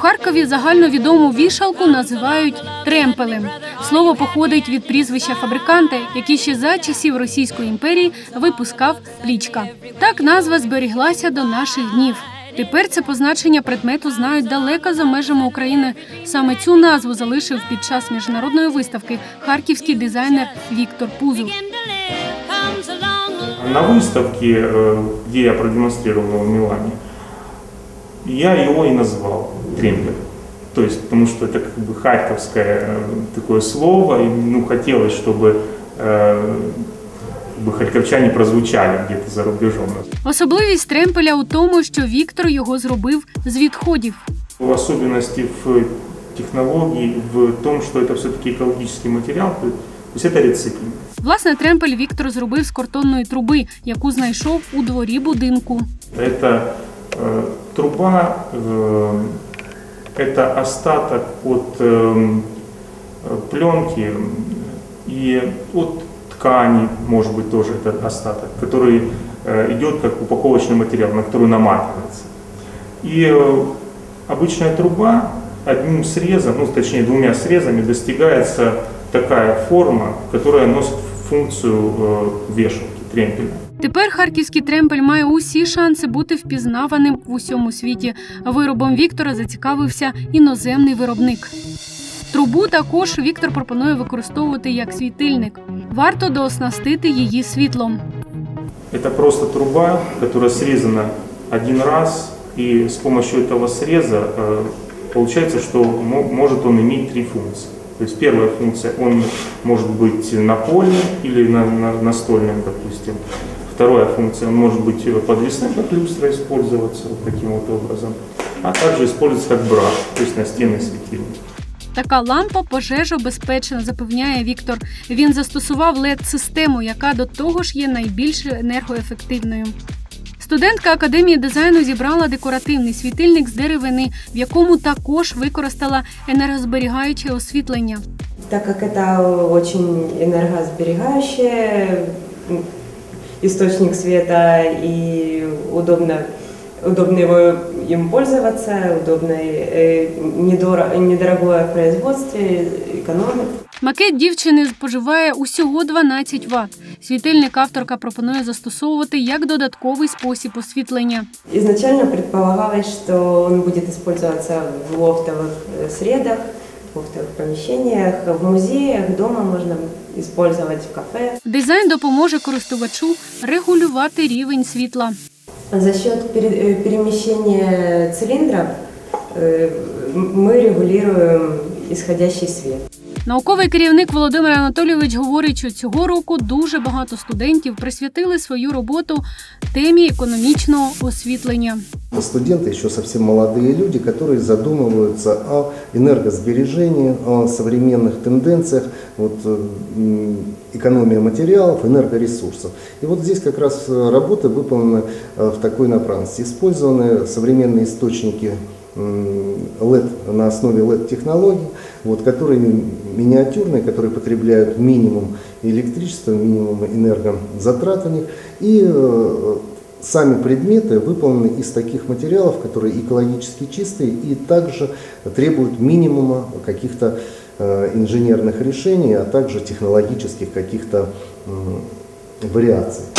Харкові загальновідому вішалку називають тремпелем. Слово походить від прізвища фабриканта, який ще за часів Російської імперії випускав плічка. Так назва зберіглася до наших днів. Тепер це позначення предмету знають далеко за межами України. Саме цю назву залишив під час міжнародної виставки харківський дизайнер Віктор Пузов. На выставке, э, где я продемонстрировал его в Милане, я его и назвал Тремпель. То есть, потому что это как бы харьковское э, такое слово, и ну, хотелось, чтобы э, как бы харьковчане прозвучали где-то за рубежом. Особливість тремпеля у тому, що Віктор його зробив з відходів. В особенности в технологии, в том, что это все-таки экологический материал, то есть это рециклинг. Власне, тремпель Віктор зробив з картонної труби, яку знайшов у дворі будинку. Это э, труба, э, это остаток от э, пленки и от ткани, может быть, тоже это остаток, который э, идет как упаковочный материал, на который наматывается. И э, обычная труба одним срезом, ну точнее двумя срезами достигается такая форма, которая носит функцию вешалки, тремпеля. Тепер харківський тремпель має усі шанси бути впізнаваним в усьому світі. Виробом Віктора зацікавився іноземний виробник. Трубу також Віктор пропонує використовувати як світильник. Варто дооснастити її світлом. Это просто труба, которая срезана один раз, и с помощью этого среза э, получается, что мо- может он иметь три функции. То есть первая функция, он может быть напольным или на, на- настольным, допустим. Вторая функция, он может быть э, подвесным, как люстра использоваться вот таким вот образом, а также использоваться как брак, то есть настенный светильник. Така лампа пожежобезпечна, запевняє Віктор. Він застосував led систему яка до того ж є найбільш енергоефективною. Студентка академії дизайну зібрала декоративний світильник з деревини, в якому також використала енергозберігаюче освітлення. Так як це очень энергосберегающий істочник світу і удобно, удобно его им пользоваться, удобно, э, недоро- недорогое в производстве, экономит. Макет дівчини споживає усього 12 Вт. Світильник авторка пропонує застосовувати як додатковий спосіб освітлення. Изначально предполагалось, что он будет использоваться в лофтовых э, средах, в лофтовых помещениях, в музеях, дома можно использовать в кафе. Дизайн допоможе користувачу регулювати рівень світла. За счет пере- э, перемещения цилиндров э, м- мы регулируем исходящий свет. Науковий керівник Володимир Анатолійович говорить, що цього року дуже багато студентів присвятили свою роботу темі економічного освітлення. Студенты еще совсем молодые люди, которые задумываются о энергосбережении, о современных тенденциях, вот, э, м, экономия материалов, энергоресурсов. И вот здесь как раз э, работы выполнены э, в такой направленности. Использованы современные источники м, LED на основе LED-технологий, вот, которые миниатюрные, которые потребляют минимум электричества, минимум энергозатрат у них. И э, Сами предметы выполнены из таких материалов, которые экологически чистые и также требуют минимума каких-то э, инженерных решений, а также технологических каких-то вариаций.